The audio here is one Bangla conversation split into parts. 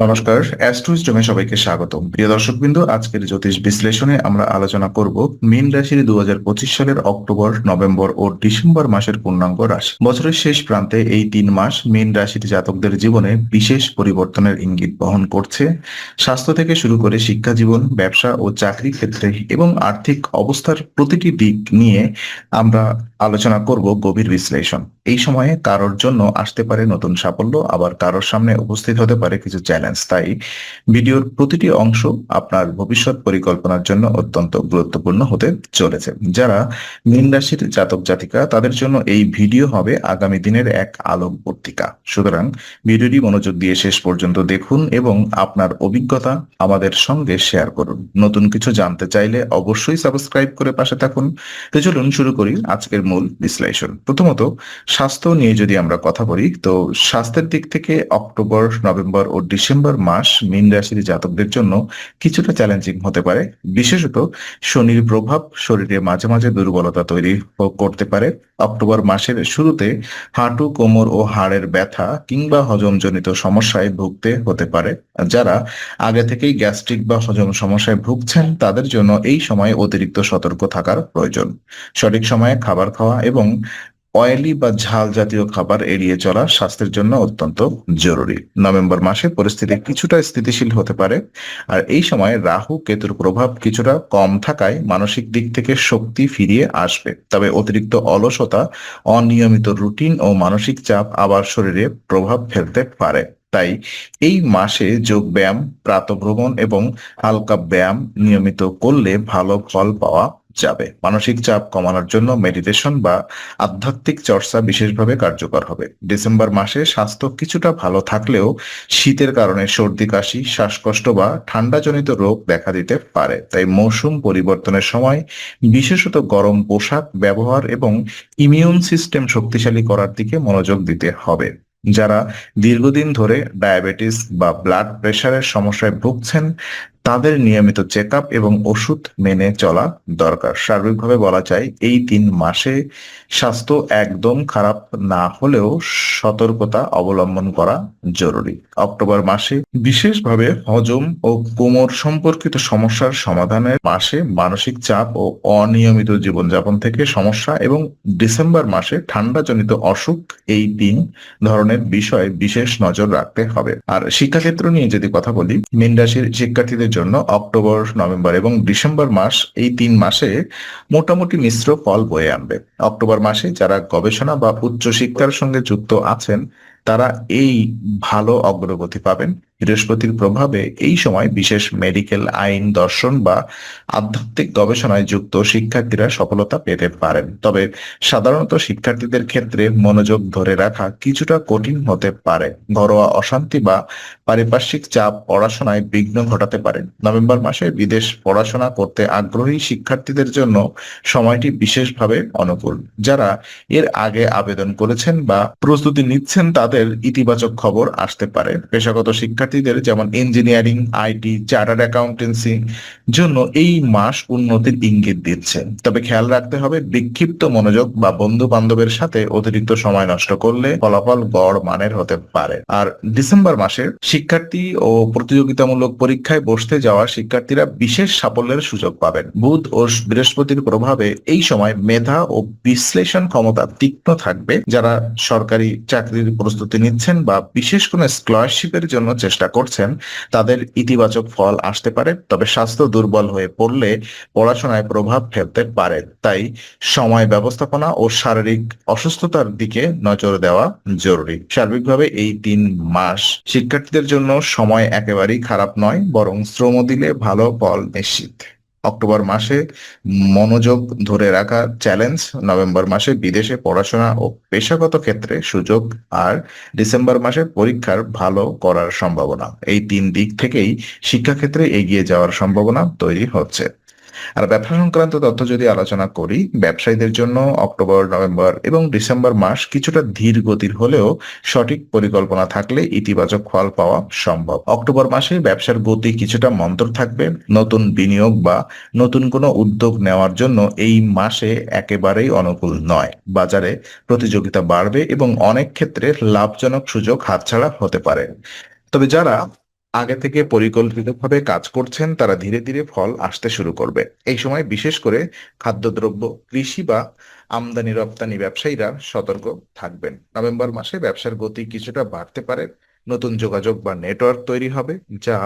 নমস্কার অ্যাস্ট্রোইস্টমে সবাইকে স্বাগতম। প্রিয় দর্শকবৃন্দ, আজকের জ্যোতিষ বিশ্লেষণে আমরা আলোচনা করব মীন রাশির দু সালের অক্টোবর, নভেম্বর ও ডিসেম্বর মাসের পূর্ণাঙ্গ রাশি। বছরের শেষ প্রান্তে এই তিন মাস মীন রাশির জাতকদের জীবনে বিশেষ পরিবর্তনের ইঙ্গিত বহন করছে। স্বাস্থ্য থেকে শুরু করে শিক্ষা জীবন, ব্যবসা ও চাকরি ক্ষেত্রে এবং আর্থিক অবস্থার প্রতিটি দিক নিয়ে আমরা আলোচনা করব গভীর বিশ্লেষণ। এই সময়ে কারোর জন্য আসতে পারে নতুন সাফল্য, আবার কারোর সামনে উপস্থিত হতে পারে কিছু চ্যালেঞ্জ। তাই ভিডিওর প্রতিটি অংশ আপনার ভবিষ্যৎ পরিকল্পনার জন্য অত্যন্ত গুরুত্বপূর্ণ হতে চলেছে। যারা মীন রাশির জাতক জাতিকা, তাদের জন্য এই ভিডিও হবে আগামী দিনের এক আলোক পত্রিকা। সুতরাং ভিডিওটি মনোযোগ দিয়ে শেষ পর্যন্ত দেখুন এবং আপনার অভিজ্ঞতা আমাদের সঙ্গে শেয়ার করুন। নতুন কিছু জানতে চাইলে অবশ্যই সাবস্ক্রাইব করে পাশে থাকুন। তো চলুন শুরু করি আজকের মূল বিশ্লেষণ। প্রথমত, স্বাস্থ্য নিয়ে যদি আমরা কথা বলি, তো স্বাস্থ্যের দিক থেকে অক্টোবর, নভেম্বর ও ডিসেম্বর মাস মীন রাশির জাতকদের জন্য কিছুটা চ্যালেঞ্জিং হতে পারে। বিশেষত, শনির প্রভাব শরীরে মাঝে মাঝে দুর্বলতা তৈরি করতে পারে। অক্টোবর মাসের শুরুতে হাঁটু, কোমর ও হাড়ের ব্যথা কিংবা হজমজনিত সমস্যায় ভুগতে হতে পারে। যারা আগে থেকেই গ্যাস্ট্রিক বা হজম সমস্যায় ভুগছেন, তাদের জন্য এই সময়ে অতিরিক্ত সতর্ক থাকার প্রয়োজন। সঠিক সময়ে খাবার খাওয়া এবং অয়েলি বা ঝাল জাতীয় খাবার এড়িয়ে চলা স্বাস্থ্যের জন্য অত্যন্ত জরুরি। নভেম্বর মাসে পরিস্থিতি কিছুটা স্থিতিশীল হতে পারে আর এই সময় রাহু কেতুর প্রভাব কিছুটা কম থাকায় মানসিক দিক থেকে শক্তি ফিরিয়ে আসবে। তবে অতিরিক্ত অলসতা, অনিয়মিত রুটিন ও মানসিক চাপ আবার শরীরে প্রভাব ফেলতে পারে। তাই এই মাসে যোগ ব্যায়াম, প্রাতভ্রমণ এবং হালকা ব্যায়াম নিয়মিত করলে ভালো ফল পাওয়া যাবে মানসিক চাপ কমানোর জন্য মেডিটেশন বা আধ্যাত্মিক চর্চা বিশেষভাবে কার্যকর হবে। ডিসেম্বর মাসে স্বাস্থ্য কিছুটা ভালো থাকলেও শীতের কারণে সর্দি, কাশি, শ্বাসকষ্ট বা ঠান্ডাজনিত রোগ দেখা দিতে পারে। তাই মৌসুম পরিবর্তনের সময় বিশেষত গরম পোশাক ব্যবহার এবং ইমিউন সিস্টেম শক্তিশালী করার দিকে মনোযোগ দিতে হবে। যারা দীর্ঘদিন ধরে ডায়াবেটিস বা ব্লাড প্রেশারের সমস্যায় ভুগছেন তাদের নিয়মিত চেক এবং ওষুধ মেনে চলা দরকার। সার্বিকভাবে বলা যায়, এই তিন মাসে স্বাস্থ্য একদম খারাপ না হলেও সতর্কতা অবলম্বন করা জরুরি। অক্টোবর মাসে বিশেষভাবে হজম ও কোমর সম্পর্কিত সমস্যার সমাধানের মাসে মানসিক চাপ ও অনিয়মিত জীবনযাপন থেকে সমস্যা এবং ডিসেম্বর মাসে ঠান্ডাজনিত অসুখ, এই তিন ধরনের বিষয়ে বিশেষ নজর রাখতে হবে। আর শিক্ষাক্ষেত্র নিয়ে যদি কথা বলি, মীন রাশির শিক্ষার্থীদের জন্য অক্টোবর, নভেম্বর এবং ডিসেম্বর মাস এই তিন মাসে মোটামুটি মিশ্র ফল বয়ে আনবে। অক্টোবর মাসে যারা গবেষণা বা উচ্চশিক্ষার সঙ্গে যুক্ত আছেন, তারা এই ভালো অগ্রগতি পাবেন। বৃহস্পতির প্রভাবে এই সময় বিশেষ মেডিকেল আইন দর্শন বা আধ্যাত্মিক গবেষণায় যুক্ত শিক্ষার্থীরা সফলতা পেতে পারেন। তবে সাধারণত শিক্ষার্থীদের ক্ষেত্রে মনোযোগ ধরে রাখা কিছুটা কঠিন হতে পারে। ঘরোয়া অশান্তি বা পারিপার্শ্বিক চাপ পড়াশোনায় বিঘ্ন ঘটাতে পারে। নভেম্বর মাসে বিদেশ পড়াশোনা করতে আগ্রহী শিক্ষার্থীদের জন্য সময়টি বিশেষভাবে অনুকূল। যারা এর আগে আবেদন করেছেন বা প্রস্তুতি নিচ্ছেন তাদের ইতিবাচক খবর আসতে পারে। পেশাগত শিক্ষার্থীদের যেমন ইঞ্জিনিয়ারিং আইটি চার্টার্ড অ্যাকাউন্টেন্সি জন্য এই মাস উন্নতির ইঙ্গিত দিচ্ছে। তবে খেয়াল রাখতে হবে, বিক্ষিপ্ত মনোযোগ বা বন্ধু বান্ধবের সাথে অতিরিক্ত সময় নষ্ট করলে ফলাফল গড় মানের হতে পারে। আর ডিসেম্বর মাসে শিক্ষার্থী ও প্রতিযোগিতামূলক পরীক্ষায় বসতে যাওয়া শিক্ষার্থীরা বিশেষ সাফল্যের সুযোগ পাবেন। বুধ ও বৃহস্পতির প্রভাবে এই সময় মেধা ও বিশ্লেষণ ক্ষমতা তীক্ষ্ণ থাকবে, যারা সরকারি চাকরির প্রস্তুতি নিচ্ছেন বা বিশেষ কোনো স্কলারশিপের জন্য চেষ্টা করছেন, তাদের ইতিবাচক ফল আসতে পারে, তবে স্বাস্থ্য দুর্বল হয়ে পড়লে পড়াশোনায় প্রভাব ফেলতে পারে। তাই সময় ব্যবস্থাপনা ও শারীরিক অসুস্থতার দিকে নজর দেওয়া জরুরি। সার্বিকভাবে এই তিন মাস শিক্ষার্থীদের জন্য সময় একেবারেই খারাপ নয়, বরং শ্রম দিলে ভালো ফল নিশ্চিত। অক্টোবর মাসে মনোযোগ ধরে রাখা চ্যালেঞ্জ নভেম্বর মাসে বিদেশে পড়াশোনা ও পেশাগত ক্ষেত্রে সুযোগ আর ডিসেম্বর মাসে পরীক্ষার ভালো করার সম্ভাবনা। এই তিন দিক থেকেই শিক্ষাক্ষেত্রে এগিয়ে যাওয়ার সম্ভাবনা তৈরি হচ্ছে। আর ব্যবসা সংক্রান্ত তথ্য যদি আলোচনা করি, ব্যবসায়ীদের জন্য অক্টোবর, নভেম্বর এবং ডিসেম্বর মাস কিছুটা ধীর গতির হলেও সঠিক পরিকল্পনা থাকলে ইতিবাচক ফল পাওয়া সম্ভব। অক্টোবর মাসে ব্যবসার গতি কিছুটা মন্তর থাকবে। নতুন বিনিয়োগ বা নতুন কোনো উদ্যোগ নেওয়ার জন্য এই মাসে একেবারেই অনুকূল নয়। বাজারে প্রতিযোগিতা বাড়বে এবং অনেক ক্ষেত্রে লাভজনক সুযোগ হাতছাড়া হতে পারে। তবে যারা আগে থেকে পরিকল্পিতভাবে কাজ করছেন, তারা ধীরে ধীরে ফল আসতে শুরু করবে। এই সময় বিশেষ করে খাদ্যদ্রব্য, কৃষি বা আমদানি রপ্তানি ব্যবসায়ীরা সতর্ক থাকবেন। নভেম্বর মাসে ব্যবসার গতি কিছুটা বাড়তে পারে। নতুন যোগাযোগ বা নেটওয়ার্ক তৈরি হবে যা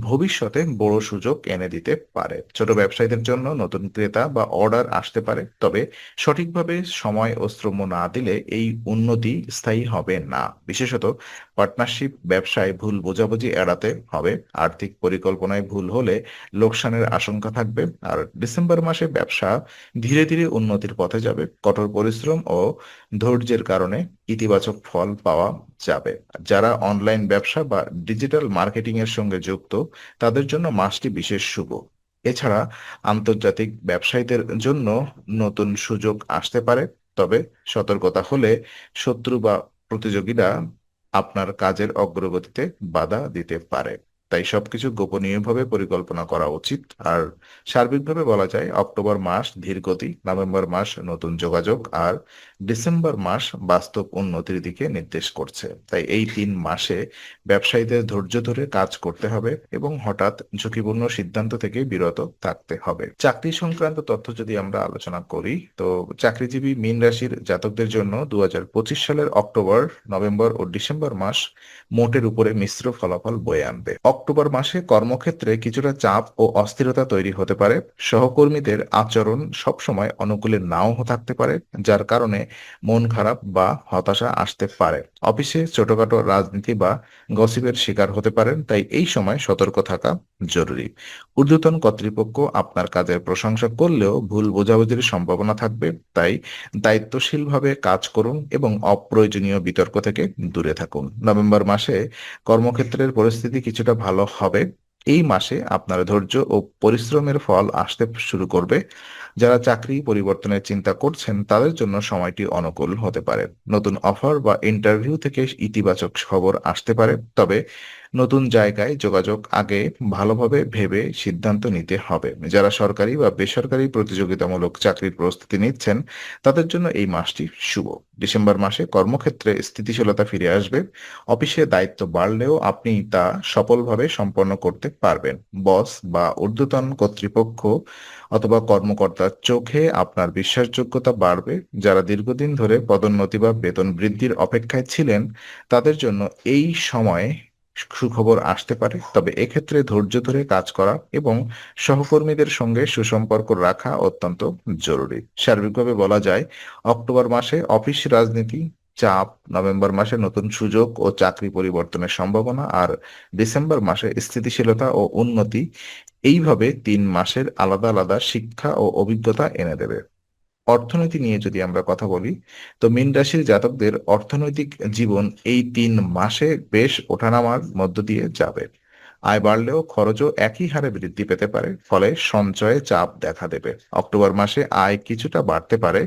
ভবিষ্যতে বড় সুযোগ এনে দিতে পারে। ছোট ব্যবসায়ীদের জন্য নতুন ক্রেতা বা অর্ডার আসতে পারে, তবে সঠিকভাবে সময় ও শ্রম না দিলে এই উন্নতি স্থায়ী হবে না। বিশেষত পার্টনারশিপ, ব্যবসায় ভুল বোঝাবুঝি এড়াতে হবে। আর্থিক পরিকল্পনায় ভুল হলে লোকসানের আশঙ্কা থাকবে। আর ডিসেম্বর মাসে ব্যবসা ধীরে ধীরে উন্নতির পথে যাবে। কঠোর পরিশ্রম ও ধৈর্যের কারণে ইতিবাচক ফল পাওয়া যাবে। যারা অনলাইন ব্যবসা বা ডিজিটাল মার্কেটিং এর সঙ্গে যুক্ত, তাদের জন্য মাসটি বিশেষ শুভ। এছাড়া আন্তর্জাতিক ব্যবসায়ীদের জন্য নতুন সুযোগ আসতে পারে, তবে সতর্কতা হলে শত্রু বা প্রতিযোগীরা আপনার কাজের অগ্রগতিতে বাধা দিতে পারে। তাই সবকিছু গোপনীয়ভাবে পরিকল্পনা করা উচিত। আর সার্বিকভাবে বলা যায়, অক্টোবর মাস ধীরগতি নভেম্বর মাস নতুন যোগাযোগ, আর ডিসেম্বর মাস বাস্তব উন্নতির দিকে নির্দেশ করছে। তাই এই তিন মাসে ব্যবসায়ীদের ধৈর্য ধরে কাজ করতে হবে এবং হঠাৎ ঝুঁকিপূর্ণ সিদ্ধান্ত থেকে বিরত থাকতে হবে। চাকরি সংক্রান্ত তথ্য যদি আমরা আলোচনা করি, তো চাকরিজীবী মীন রাশির জাতকদের জন্য দু হাজার পঁচিশ সালের অক্টোবর, নভেম্বর ও ডিসেম্বর মাস মোটের উপরে মিশ্র ফলাফল বয়ে আনবে। অক্টোবর মাসে কর্মক্ষেত্রে কিছুটা চাপ ও অস্থিরতা তৈরি হতে পারে। সহকর্মীদের আচরণ সবসময় অনুকূলে নাও থাকতে পারে, যার কারণে মন খারাপ বা হতাশা আসতে পারে। অফিসে ছোটখাটো রাজনীতি বা গসিপের শিকার হতে পারেন, তাই এই সময় সতর্ক থাকা জরুরি। ঊর্ধ্বতন কর্তৃপক্ষ আপনার কাজের প্রশংসা করলেও ভুল বোঝাবুঝির সম্ভাবনা থাকবে, তাই দায়িত্বশীলভাবে কাজ করুন এবং অপ্রয়োজনীয় বিতর্ক থেকে দূরে থাকুন। নভেম্বর মাসে কর্মক্ষেত্রের পরিস্থিতি কিছুটা ভালো হবে। এই মাসে আপনার ধৈর্য ও পরিশ্রমের ফল আসতে শুরু করবে। যারা চাকরি পরিবর্তনের চিন্তা করছেন, তাদের জন্য সময়টি অনুকূল হতে পারে। নতুন অফার বা ইন্টারভিউ থেকে ইতিবাচক খবর আসতে পারে। তবে নতুন জায়গায় যোগাযোগ আগে ভালোভাবে ভেবে সিদ্ধান্ত নিতে হবে। যারা সরকারি বা বেসরকারি প্রতিযোগিতামূলক চাকরির প্রস্তুতি নিচ্ছেন, তাদের জন্য এই মাসটি শুভ। ডিসেম্বর মাসে কর্মক্ষেত্রে স্থিতিশীলতা ফিরে আসবে। অফিসে দায়িত্ব বাড়লেও আপনি তা সফলভাবে সম্পন্ন করতে পারবেন। বস বা ঊর্ধ্বতন কর্তৃপক্ষ অথবা কর্মকর্তার চোখে আপনার বিশ্বাসযোগ্যতা বাড়বে। যারা দীর্ঘদিন ধরে পদোন্নতি বা বেতন বৃদ্ধির অপেক্ষায় ছিলেন, তাদের জন্য এই সময় সুখবর আসতে পারে। তবে এক্ষেত্রে ধৈর্য ধরে কাজ করা এবং সহকর্মীদের সঙ্গে সুসম্পর্ক রাখা অত্যন্ত জরুরি। সার্বিকভাবে বলা যায়, অক্টোবর মাসে অফিস রাজনীতি চাপ, নভেম্বর মাসে নতুন সুযোগ ও চাকরি পরিবর্তনের সম্ভাবনা, আর ডিসেম্বর মাসে স্থিতিশীলতা ও উন্নতি। এইভাবে তিন মাসের আলাদা আলাদা শিক্ষা ও অভিজ্ঞতা এনে দেবে। অর্থনীতি নিয়ে যদি আমরা কথা বলি, তো মীন রাশির জাতকদের অর্থনৈতিক জীবন এই তিন মাসে বেশ ওঠানামার মধ্য দিয়ে যাবে। আয় বাড়লেও খরচও একই হারে বৃদ্ধি পেতে পারে, ফলে সঞ্চয়ে চাপ দেখা দেবে। অক্টোবর মাসে আয় কিছুটা বাড়তে পারে।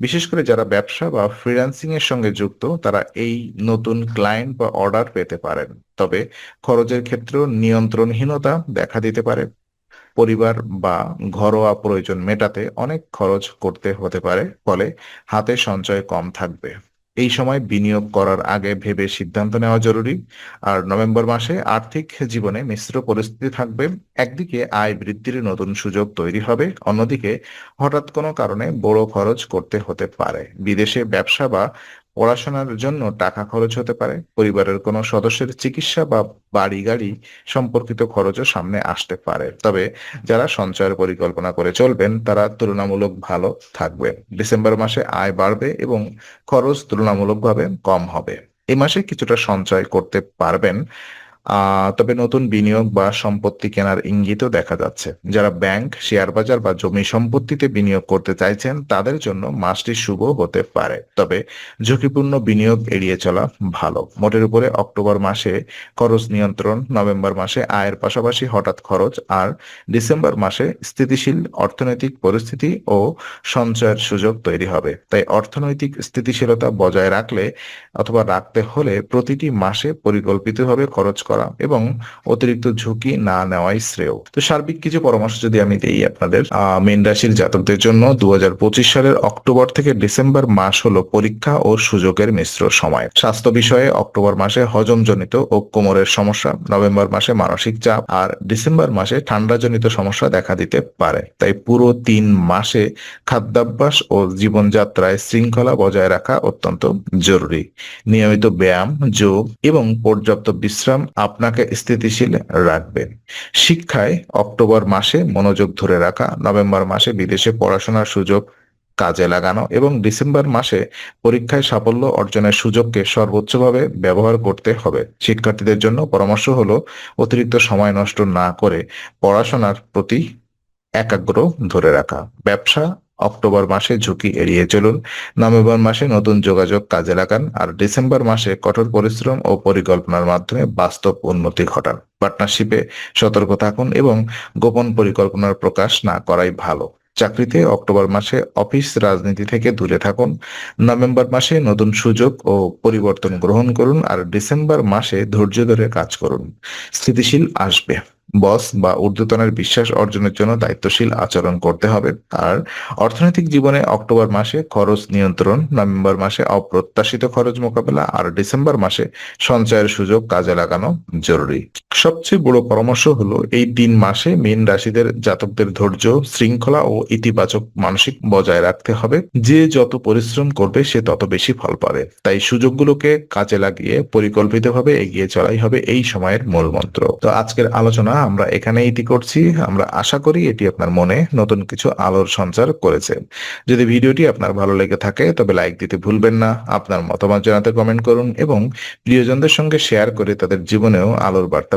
বিশেষ করে যারা ব্যবসা বা ফ্রিল্যান্সিং এর সঙ্গে যুক্ত, তারা এই নতুন ক্লায়েন্ট বা অর্ডার পেতে পারেন। তবে খরচের ক্ষেত্রেও নিয়ন্ত্রণহীনতা দেখা দিতে পারে। পরিবার বা ঘরোয়া প্রয়োজন মেটাতে অনেক খরচ করতে হতে পারে, ফলে হাতে সঞ্চয় কম থাকবে। এই সময় বিনিয়োগ করার আগে ভেবে সিদ্ধান্ত নেওয়া জরুরি। আর নভেম্বর মাসে আর্থিক জীবনে মিশ্র পরিস্থিতি থাকবে। একদিকে আয় বৃদ্ধির নতুন সুযোগ তৈরি হবে, অন্যদিকে হঠাৎ কোনো কারণে বড় খরচ করতে হতে পারে। বিদেশে ব্যবসা বা পড়াশোনার জন্য টাকা খরচ হতে পারে, পরিবারের কোনো সদস্যের চিকিৎসা বা বাড়ি গাড়ি সম্পর্কিত খরচও সামনে আসতে পারে। তবে যারা সঞ্চয়ের পরিকল্পনা করে চলবেন, তারা তুলনামূলক ভালো থাকবে ডিসেম্বর মাসে আয় বাড়বে এবং খরচ তুলনামূলকভাবে কম হবে। এ মাসে কিছুটা সঞ্চয় করতে পারবেন। তবে নতুন বিনিয়োগ বা সম্পত্তি কেনার ইঙ্গিতও দেখা যাচ্ছে। যারা ব্যাংক, শেয়ার বাজার বা জমি সম্পত্তিতে বিনিয়োগ করতে চাইছেন, তাদের জন্য মাসটি শুভ হতে পারে। তবে ঝুঁকিপূর্ণ বিনিয়োগ এড়িয়ে চলা ভালো। মোটের উপরে অক্টোবর মাসে খরচ নিয়ন্ত্রণ, নভেম্বর মাসে আয়ের পাশাপাশি হঠাৎ খরচ, আর ডিসেম্বর মাসে স্থিতিশীল অর্থনৈতিক পরিস্থিতি ও সঞ্চয়ের সুযোগ তৈরি হবে। তাই অর্থনৈতিক স্থিতিশীলতা বজায় রাখলে অথবা রাখতে হলে প্রতিটি মাসে পরিকল্পিতভাবে খরচ করা করা এবং অতিরিক্ত ঝুঁকি না নেওয়াই শ্রেয়। তো সার্বিক কিছু পরামর্শ যদি আমি দিই আপনাদের মীন রাশির জাতকদের জন্য দুহাজার পঁচিশ সালের অক্টোবর থেকে ডিসেম্বর মাস হলো পরীক্ষা ও সুযোগের মিশ্র সময়। স্বাস্থ্য বিষয়ে অক্টোবর মাসে হজমজনিত ও কোমরের সমস্যা, নভেম্বর মাসে মানসিক চাপ, আর ডিসেম্বর মাসে ঠান্ডাজনিত সমস্যা দেখা দিতে পারে। তাই পুরো তিন মাসে খাদ্যাভ্যাস ও জীবনযাত্রায় শৃঙ্খলা বজায় রাখা অত্যন্ত জরুরি। নিয়মিত ব্যায়াম, যোগ এবং পর্যাপ্ত বিশ্রাম আপনাকে স্থিতিশীল রাখবেন। শিক্ষায় অক্টোবর মাসে মনোযোগ ধরে রাখা, নভেম্বর মাসে বিদেশে পড়াশোনার সুযোগ কাজে লাগানো এবং ডিসেম্বর মাসে পরীক্ষায় সাফল্য অর্জনের সুযোগকে সর্বোচ্চভাবে ব্যবহার করতে হবে। শিক্ষার্থীদের জন্য পরামর্শ হলো, অতিরিক্ত সময় নষ্ট না করে পড়াশোনার প্রতি একাগ্র ধরে রাখা। ব্যবসা, অক্টোবর মাসে ঝুঁকি এড়িয়ে চলুন। নভেম্বর মাসে নতুন যোগাযোগ কাজে লাগান আর ডিসেম্বর মাসে কঠোর পরিশ্রম ও পরিকল্পনার মাধ্যমে বাস্তব উন্নতি ঘটান। পার্টনারশিপে সতর্ক থাকুন এবং গোপন পরিকল্পনার প্রকাশ না করাই ভালো। চাকরিতে অক্টোবর মাসে অফিস রাজনীতি থেকে দূরে থাকুন। নভেম্বর মাসে নতুন সুযোগ ও পরিবর্তন গ্রহণ করুন আর ডিসেম্বর মাসে ধৈর্য ধরে কাজ করুন। স্থিতিশীল আসবে। বস বা ঊর্ধ্বতনের বিশ্বাস অর্জনের জন্য দায়িত্বশীল আচরণ করতে হবে। আর অর্থনৈতিক জীবনে অক্টোবর মাসে খরচ নিয়ন্ত্রণ, নভেম্বর মাসে অপ্রত্যাশিত খরচ মোকাবেলা, আর ডিসেম্বর মাসে সঞ্চয়ের সুযোগ কাজে লাগানো জরুরি। সবচেয়ে বড় পরামর্শ হলো এই তিন মাসে মীন রাশিদের জাতকদের ধৈর্য, শৃঙ্খলা ও ইতিবাচক মানসিক বজায় রাখতে হবে। যে যত পরিশ্রম করবে সে তত বেশি ফল পাবে। তাই সুযোগগুলোকে কাজে লাগিয়ে পরিকল্পিতভাবে এগিয়ে চলাই হবে এই সময়ের মূল মন্ত্র। তো আজকের আলোচনা আমরা এখানে ইতি করছি। আমরা আশা করি এটি আপনার মনে নতুন কিছু আলোর সঞ্চার করেছে। যদি ভিডিওটি আপনার ভালো লেগে থাকে, তবে লাইক দিতে ভুলবেন না, আপনার মতামত জানাতে কমেন্ট করুন এবং প্রিয়জনদের সঙ্গে শেয়ার করে তাদের জীবনেও আলোর বার্তা